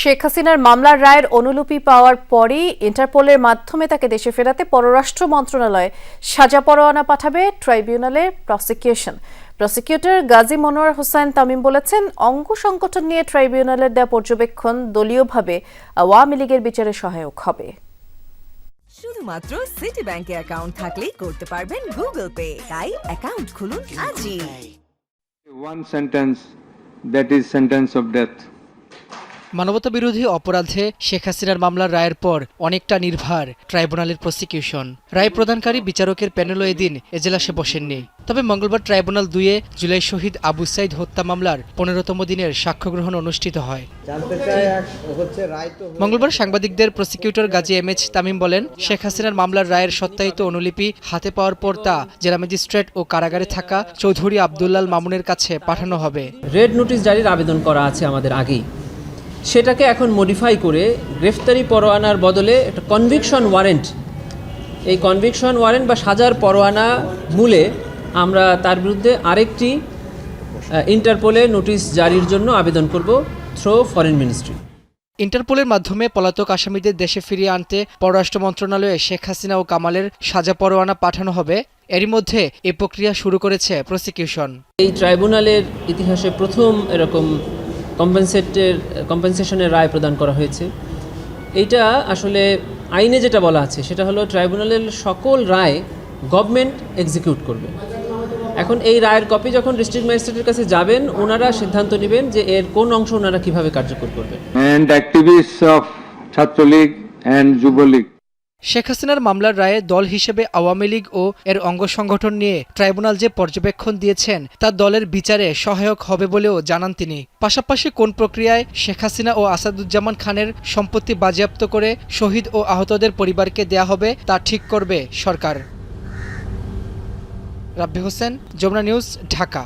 শেখ হাসিনার মামলার রায়ের অনুলিপি পাওয়ার পরই ইন্টারপোলের মাধ্যমে তাকে দেশে ফেরাতে পররাষ্ট্র মন্ত্রণালয় সাজা পরোয়ানা পাঠাবে ট্রাইব্যুনালের প্রসিকিউশন। প্রসিকিউটর গাজী মনোয়ার হোসেন তামিম বলেছেন অঙ্গ সংগঠন নিয়ে ট্রাইব্যুনালের দেওয়া পর্যবেক্ষণ দলীয়ভাবে আওয়ামী লীগের বিচারে সহায়ক হবে। শুধুমাত্র সিটি ব্যাংকে অ্যাকাউন্ট থাকলেই করতে পারবেন গুগল পে। তাই অ্যাকাউন্ট খুলুন আজই। One sentence that is sentence of death. মানবতা বিরোধী অপরাধে শেখ হাসিনার মামলার রায়ের পর অনেকটা নির্ভার ট্রাইব্যুনালের প্রসিকিউশন। রায় প্রদানকারী বিচারকের প্যানেলও এদিন এজলাসে বসেননি। তবে মঙ্গলবার ট্রাইব্যুনাল দুয়ে জুলাই শহীদ আবু সাইদ হত্যা মামলার পনেরোতম দিনের সাক্ষ্য গ্রহণ অনুষ্ঠিত হয়। মঙ্গলবার সাংবাদিকদের prosecutor Gazi M H Tamim বলেন, শেখ হাসিনার মামলার রায়ের সত্যায়িত অনুলিপি হাতে পাওয়ার পর তা জেলা ম্যাজিস্ট্রেট ও কারাগারে থাকা চৌধুরী আবদুল্লাল মামুনের কাছে পাঠানো হবে। রেড নোটিশ জারির আবেদন করা আছে আমাদের আগেই। সেটাকে এখন মডিফাই করে গ্রেফতারি পরোয়ানার বদলে একটা কনভিকশন ওয়ারেন্ট এই কনভিকশন ওয়ারেন্ট বা সাজার পরোয়ানা মূলে আমরা তার বিরুদ্ধে আরেকটি ইন্টারপোলে নোটিশ জারির জন্য আবেদন করব থ্রো ফরেন মিনিস্ট্রি ইন্টারপোলের মাধ্যমে পলাতক আসামিদের দেশে ফিরিয়ে আনতে পররাষ্ট্র মন্ত্রণালয়ে শেখ হাসিনা ও কামালের সাজা পরোয়ানা পাঠানো হবে। এরই মধ্যে এ প্রক্রিয়া শুরু করেছে প্রসিকিউশন এই ট্রাইব্যুনালের ইতিহাসে প্রথম এরকম কম্পেনসেটের, কম্পেনসেশনের রায় প্রদান করা হয়েছে এইটা আসলে আইনে যেটা বলা আছে, সেটা হলো ট্রাইব্যুনালের সকল রায় গভর্নমেন্ট এক্সিকিউট করবে এখন এই রায়ের কপি যখন ডিস্ট্রিক্ট ম্যাজিস্ট্রেটের কাছে যাবেন, ওনারা সিদ্ধান্ত নেবেন যে এর কোন অংশ ওনারা কীভাবে কার্যকর করবেন And activists of Chhatra League Jubo League. Sheikh হাসিনার মামলার রায়ে দল হিসেবে আওয়ামী লীগ ও এর অঙ্গ সংগঠন নিয়ে ট্রাইব্যুনাল যে পর্যবেক্ষণ দিয়েছেন, তা দলের বিচারে সহায়ক হবে বলেও জানান তিনি। পাশাপাশি কোন প্রক্রিয়ায় শেখ হাসিনা ও আসাদুজ্জামান খানের সম্পত্তি বাজেয়াপ্ত করে শহীদ ও আহতদের পরিবারকে দেয়া হবে, তা ঠিক করবে সরকার। রাব্বি হোসেন, যমুনা নিউজ, ঢাকা।